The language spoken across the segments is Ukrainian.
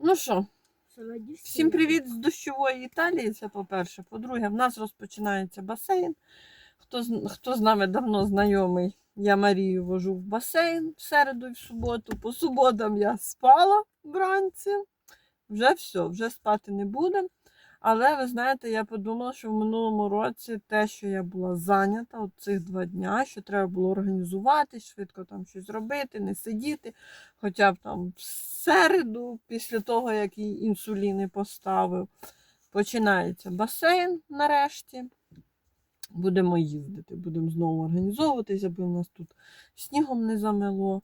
Ну що, всім привіт з дощової Італії. Це по-перше. По-друге, в нас розпочинається басейн. Хто, хто з нами давно знайомий, я Марію вожу в басейн в середу і в суботу. По суботам я спала вранці. Вже все, вже спати не будемо. Але ви знаєте, я подумала, що в минулому році те, що я була зайнята от цих два дня, що треба було організувати, швидко там щось робити, не сидіти. Хоча б там в середу, після того, як їй інсуліни поставив, починається басейн нарешті. Будемо їздити, будемо знову організовуватися, аби у нас тут снігом не замело.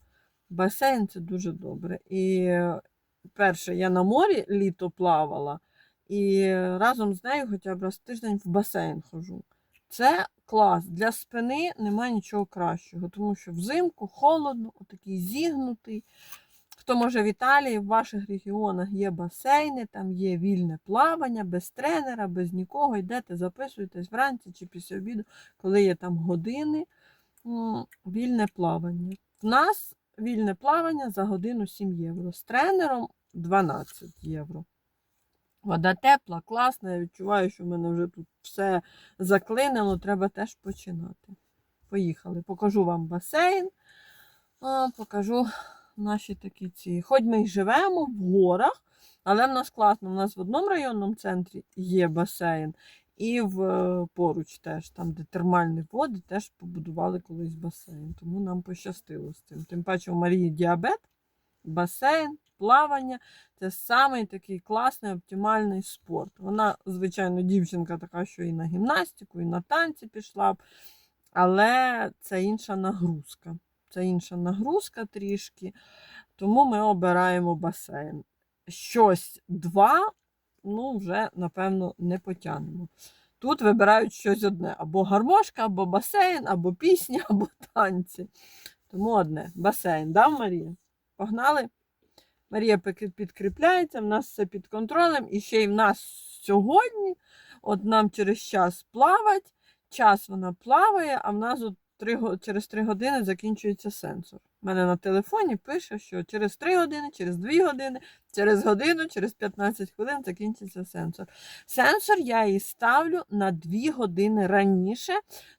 Басейн це дуже добре. І перше, я на морі літо плавала, і разом з нею хоча б раз в тиждень в басейн ходжу. Це клас. Для спини немає нічого кращого, тому що взимку холодно, отакий зігнутий. Хто може в Італії, в ваших регіонах є басейни, там є вільне плавання, без тренера, без нікого. Йдете, записуєтесь вранці чи після обіду, коли є там години. Вільне плавання. В нас вільне плавання за годину 7 євро. З тренером 12 євро. Вода тепла, класна. Я відчуваю, що в мене вже тут все заклинило, треба теж починати. Поїхали. Покажу вам басейн. Покажу наші такі ці. Хоч ми й живемо в горах, але в нас класно. У нас в одному районному центрі є басейн, і в е, поруч теж, там, де термальні води, теж побудували колись басейн. Тому нам пощастило з цим. Тим паче у Марії діабет, басейн, плавання це самий такий класний, оптимальний спорт. Вона, звичайно, дівчинка така, що і на гімнастику, і на танці пішла б, але це інша нагрузка. Це інша нагрузка трішки, тому ми обираємо басейн. Щось два, ну, вже, напевно, не потягнемо. Тут вибирають щось одне: або гармошка, або басейн, або пісня, або танці. Тому одне басейн, да, Марія? Погнали? Марія підкріпляється, в нас все під контролем. І ще й в нас сьогодні, от нам через час плавать, час вона плаває, а в нас от три, через 3 години закінчується сенсор. У мене на телефоні пише, що через 3 години, через 2 години, через годину, через 15 хвилин закінчиться сенсор. Сенсор я її ставлю на 2 години раніше.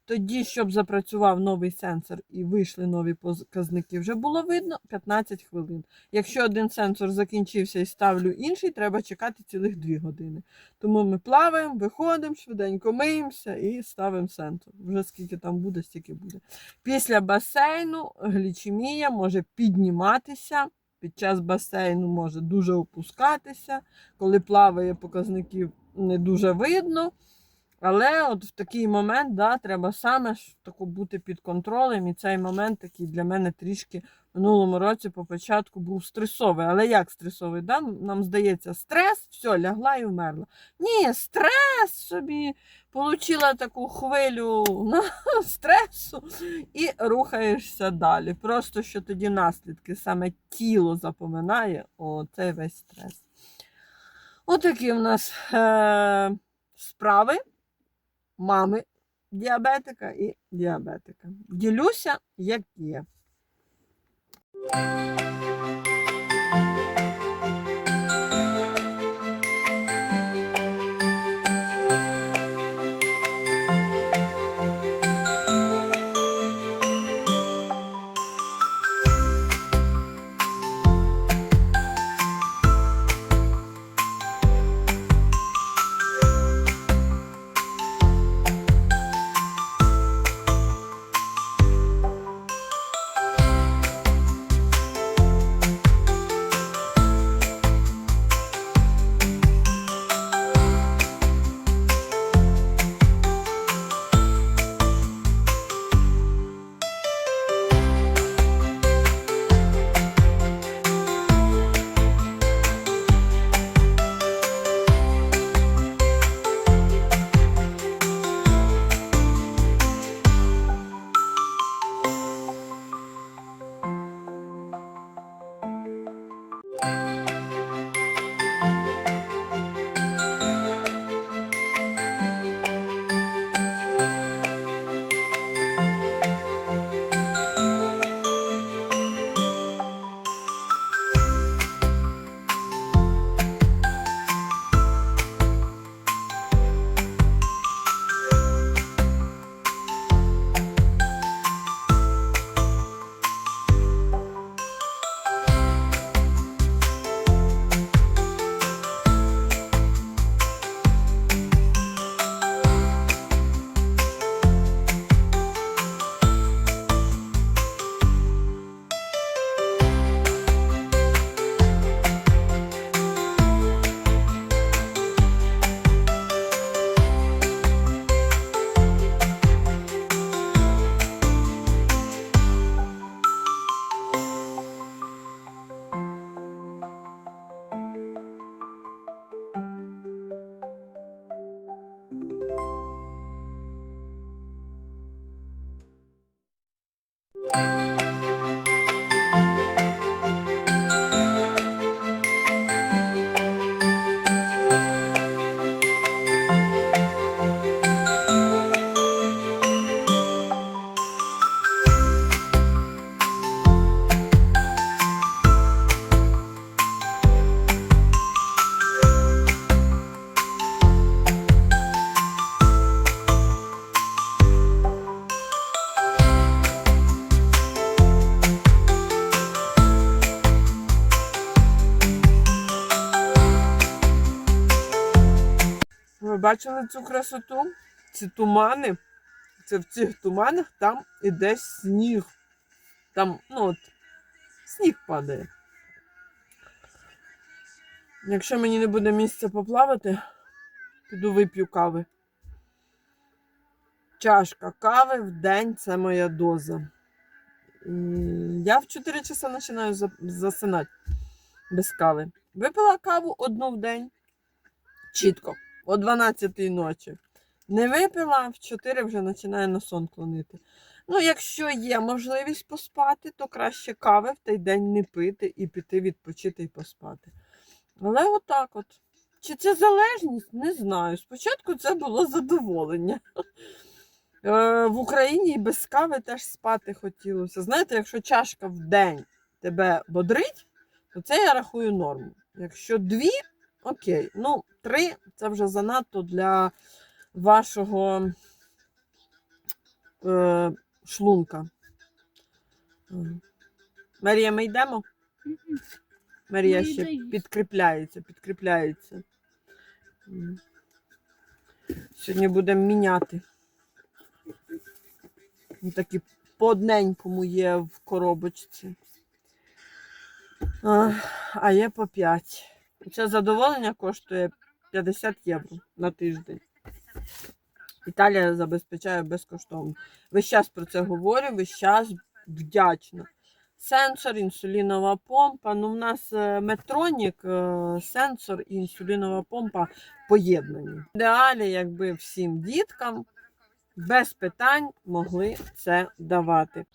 Тоді, щоб запрацював новий сенсор і вийшли нові показники, вже було видно 15 хвилин. Якщо один сенсор закінчився і ставлю інший, треба чекати цілих 2 години. Тому ми плаваємо, виходимо, швиденько миємося і ставимо сенсор. Вже скільки там буде, стільки буде. Після басейну глічемія може підніматися. Під час басейну може дуже опускатися. Коли плаває, показників не дуже видно. Але от в такий момент да, треба саме таку бути під контролем. І цей момент такий для мене трішки минулому році по початку був стресовий. Але як стресовий? Да? Нам здається, стрес, все, лягла і вмерла. Ні, стрес собі получила таку хвилю стресу і рухаєшся далі. Просто що тоді наслідки, саме тіло запоминає оцей весь стрес. Отакі в нас е- справи мами діабетика і діабетика. Ділюся, як є. Ви бачили цю красоту? Ці тумани. Це в цих туманах там іде сніг. Там, ну от, сніг падає. Якщо мені не буде місця поплавати, піду вип'ю кави. Чашка кави в день це моя доза. Я в 4 часа починаю засинати без кави. Випила каву одну в день. Чітко, о 12 ночі. Не випила, в 4 вже починає на сон клонити. Ну, якщо є можливість поспати, то краще кави в той день не пити і піти відпочити і поспати. Але отак от. Чи це залежність? Не знаю. Спочатку це було задоволення. Е, В Україні і без кави теж спати хотілося. Знаєте, якщо чашка в день тебе бодрить, то це я рахую норму. Якщо дві, окей. Ну, три це вже занадто для вашого е, шлунка. Марія, ми йдемо? Марія ще підкріпляється, підкріпляється. Сьогодні будемо міняти. Ну, Такі по одненькому є в коробочці. А, а є по 5. Це задоволення коштує 50 євро на тиждень. Італія забезпечає безкоштовно. Весь час про це говорю, весь час вдячна. Сенсор, інсулінова помпа. Ну, в нас е, метронік, е, сенсор і інсулінова помпа поєднані. В ідеалі, якби всім діткам без питань могли це давати.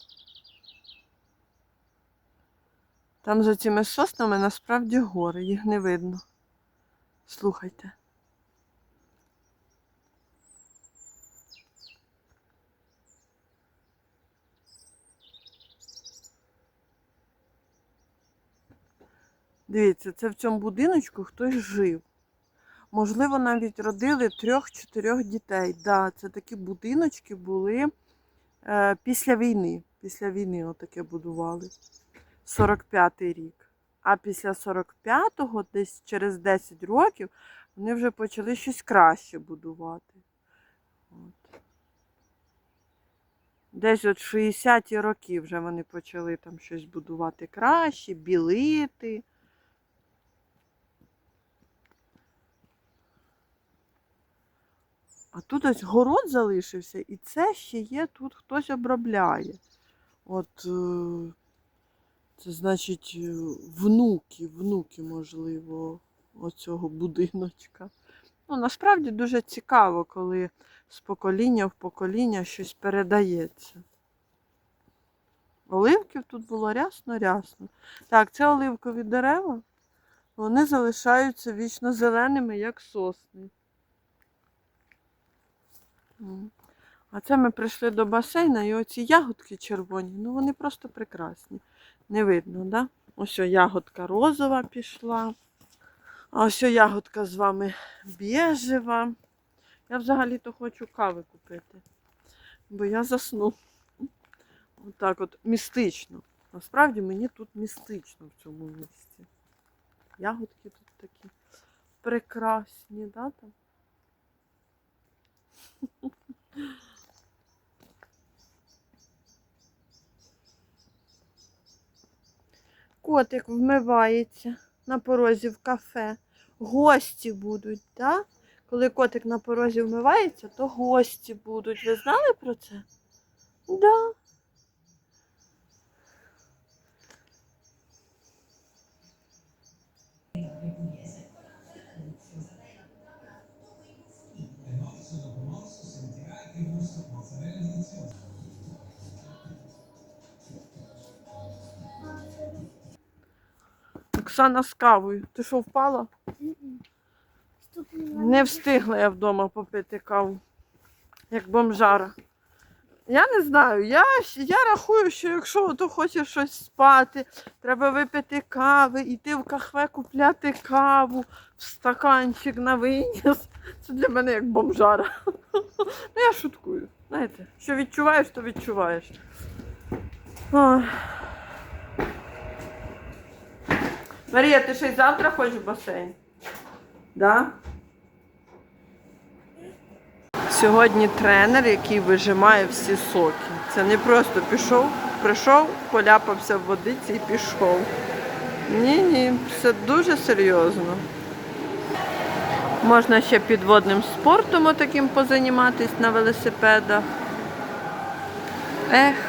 Там за цими соснами насправді гори, їх не видно. Слухайте. Дивіться, це в цьому будиночку хтось жив. Можливо, навіть родили трьох-чотирьох дітей. Да, це такі будиночки були е, після війни. Після війни отаке будували. 45-й рік. А після 45-го, десь через 10 років, вони вже почали щось краще будувати. От. Десь от 60-ті роки вже вони почали там щось будувати краще, білити. А тут ось город залишився, і це ще є, тут хтось обробляє. От е, це значить е, внуки, внуки, можливо, оцього будиночка. Ну, насправді дуже цікаво, коли з покоління в покоління щось передається. Оливків тут було рясно-рясно. Так, це оливкові дерева. Вони залишаються вічно зеленими, як сосни. А це ми прийшли до басейна, і оці ягодки червоні, ну вони просто прекрасні. Не видно, да? Ось ягодка розова пішла. А ось ягодка з вами біжева. Я взагалі-то хочу кави купити, бо я засну. Отак от містично. Насправді мені тут містично в цьому місці. Ягодки тут такі прекрасні, да, там? Котик вмивається на порозі в кафе. Гості будуть, так? Коли котик на порозі вмивається, то гості будуть. Ви знали про це? Да. Оксана з кавою. Ти що впала? Не встигла я вдома попити каву, як бомжара. Я не знаю, я, я рахую, що якщо ти хочеш щось спати, треба випити кави, йти в кафе купляти каву, в стаканчик на виніс. Це для мене як бомжара. Ну, я шуткую. Знаєте, що відчуваєш, то відчуваєш. Ой. Марія, ти ще й завтра хочеш в басейн? Да? Сьогодні тренер, який вижимає всі соки. Це не просто пішов, прийшов, поляпався в водиці і пішов. Ні, ні, все дуже серйозно. Можна ще підводним спортом отаким позаніматись на велосипедах. Ех.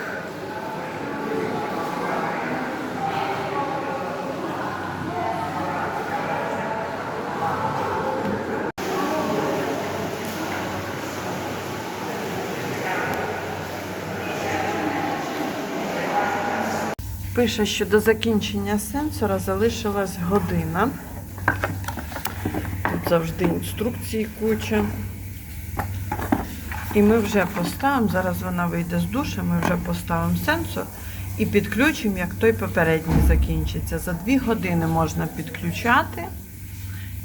Пише, що до закінчення сенсора залишилась година. Тут завжди інструкції куча. І ми вже поставимо, зараз вона вийде з душа, ми вже поставимо сенсор і підключимо, як той попередній закінчиться. За 2 години можна підключати,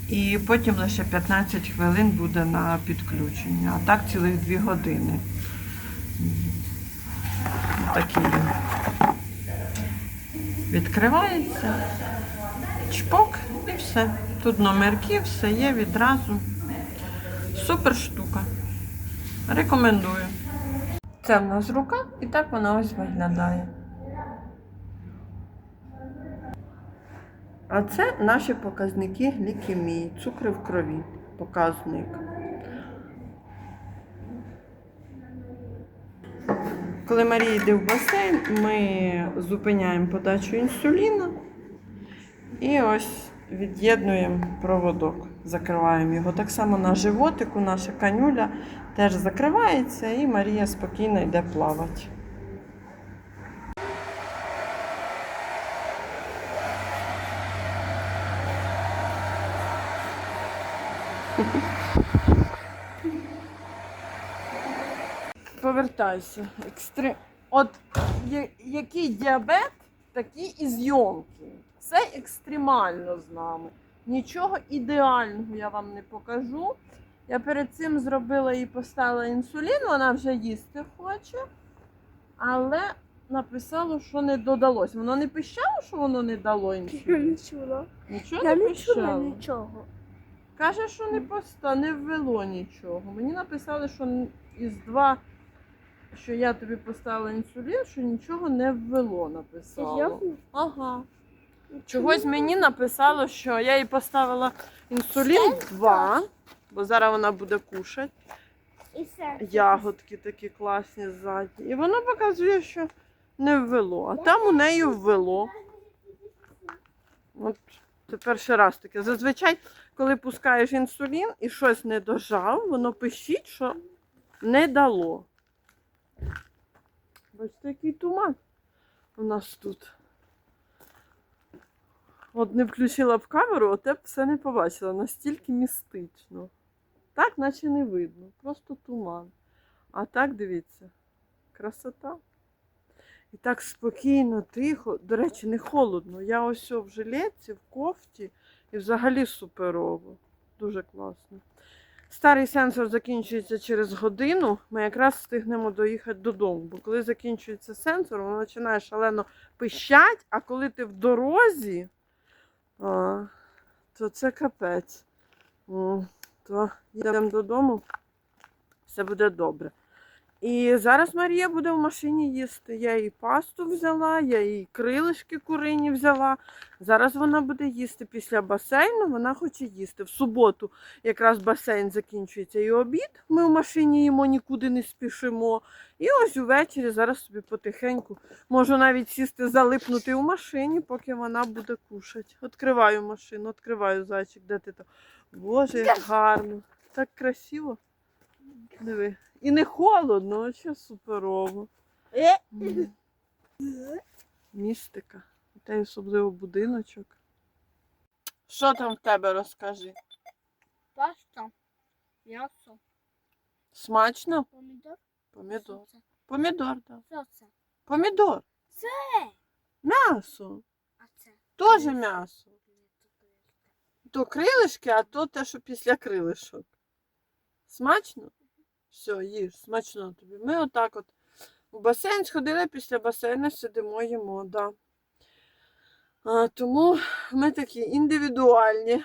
і потім лише 15 хвилин буде на підключення. А так цілих 2 години. Такий він. Відкривається, чпок і все. Тут номерки, все є відразу. Супер штука. Рекомендую. Це в нас рука, і так вона ось виглядає. А це наші показники глікемії, цукри в крові. Показник. Коли Марія йде в басейн, ми зупиняємо подачу інсуліну і ось від'єднуємо проводок, закриваємо його. Так само на животику наша канюля теж закривається, і Марія спокійно йде плавати. Повертайся. Екстри... От я- який діабет, такі і зйомки. Це екстремально з нами. Нічого ідеального я вам не покажу. Я перед цим зробила і поставила інсулін, вона вже їсти хоче, але написало, що не додалось. Воно не пищало, що воно не дало Я не чула. Нічого Я не не чула нічого. Каже, що не поста, не ввело нічого. Мені написали, що із два, що я тобі поставила інсулін, що нічого не ввело, написало. Серйозно? Ага. Чогось мені написало, що я їй поставила інсулін 2, бо зараз вона буде кушати. І серце. Ягодки такі класні ззаді. І воно показує, що не ввело. А там у неї ввело. От це перший раз таке. Зазвичай, коли пускаєш інсулін і щось не дожав, воно пишіть, що не дало. Бачите, який туман у нас тут. От не включила б камеру, оте б все не побачила. Настільки містично. Так, наче не видно. Просто туман. А так дивіться, красота. І так спокійно, тихо. До речі, не холодно. Я ось в жилетці, в кофті і взагалі суперово. Дуже класно. Старий сенсор закінчується через годину. Ми якраз встигнемо доїхати додому. Бо коли закінчується сенсор, воно починає шалено пищать, а коли ти в дорозі, то це капець. То їдемо додому, все буде добре. І зараз Марія буде в машині їсти. Я їй пасту взяла, я їй крилишки курині взяла. Зараз вона буде їсти після басейну, вона хоче їсти. В суботу якраз басейн закінчується і обід. Ми в машині їмо, нікуди не спішимо. І ось увечері зараз собі потихеньку можу навіть сісти, залипнути у машині, поки вона буде кушати. Відкриваю машину, відкриваю зайчик, де ти там. Боже, як гарно. Так красиво. Диви. І не холодно, а ще суперово. Е, Містика. Та й особливо будиночок. Що там в тебе розкажи? Паста. М'ясо. Смачно? Помідор. Помідор. Що це? Помідор, так. Що це? Помідор. Це. М'ясо. А це? Теж м'ясо. То крилишки, а то те, що після крилишок. Смачно? Все, їж, смачно тобі. Ми отак от у басейн сходили, після басейну сидимо, їмо, да. А, тому ми такі індивідуальні,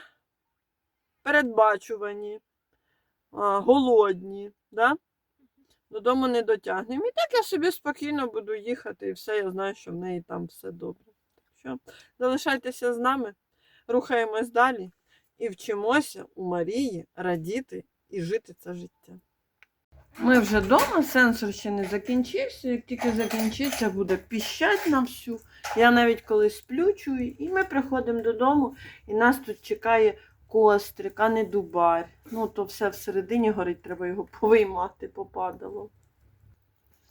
передбачувані. а, голодні. Да? Додому не дотягнемо. І так я собі спокійно буду їхати, і все, я знаю, що в неї там все добре. Що залишайтеся з нами, рухаємось далі і вчимося у Марії радіти і жити це життя. Ми вже вдома, сенсор ще не закінчився. Як тільки закінчиться, буде піщать на всю. Я навіть коли сплю, чую, і ми приходимо додому, і нас тут чекає кострик, а не дубар. Ну, то все всередині горить, треба його повиймати, попадало.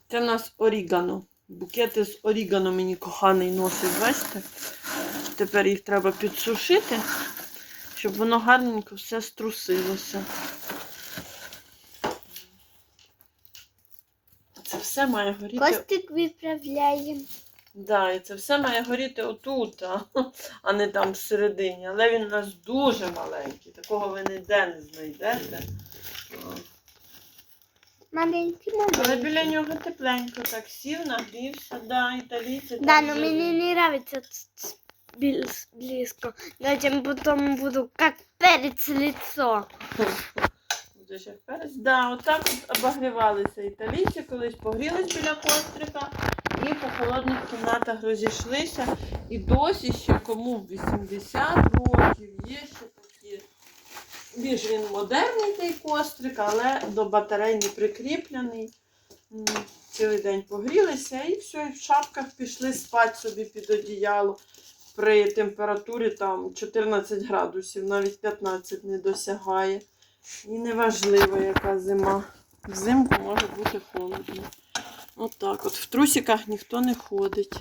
Це в нас орігано. Букети з орігано мені коханий носить, бачите? Тепер їх треба підсушити, щоб воно гарненько все струсилося. Це все має горіти. Костик відправляємо. Да, і це все має горіти отут, а, а не там всередині. Але він у нас дуже маленький. Такого ви ніде не знайдете. О. Маленький Але біля нього тепленько так сів, нагрівся, да, італійці. Да, так но живуть. мне не близ- близко. Дайте потом буду как перец лицо. Як перець. Да, отак от обогрівалися італійці, колись погрілись біля кострика і по холодних кімнатах розійшлися. І досі ще кому 80 років є ще такі. Більш він модерний той кострик, але до батарей не прикріплений. Цілий день погрілися і все, і в шапках пішли спати собі під одіяло. При температурі там 14 градусів, навіть 15 не досягає. І неважливо, яка зима. Взимку може бути холодно. Отак от. В трусиках ніхто не ходить.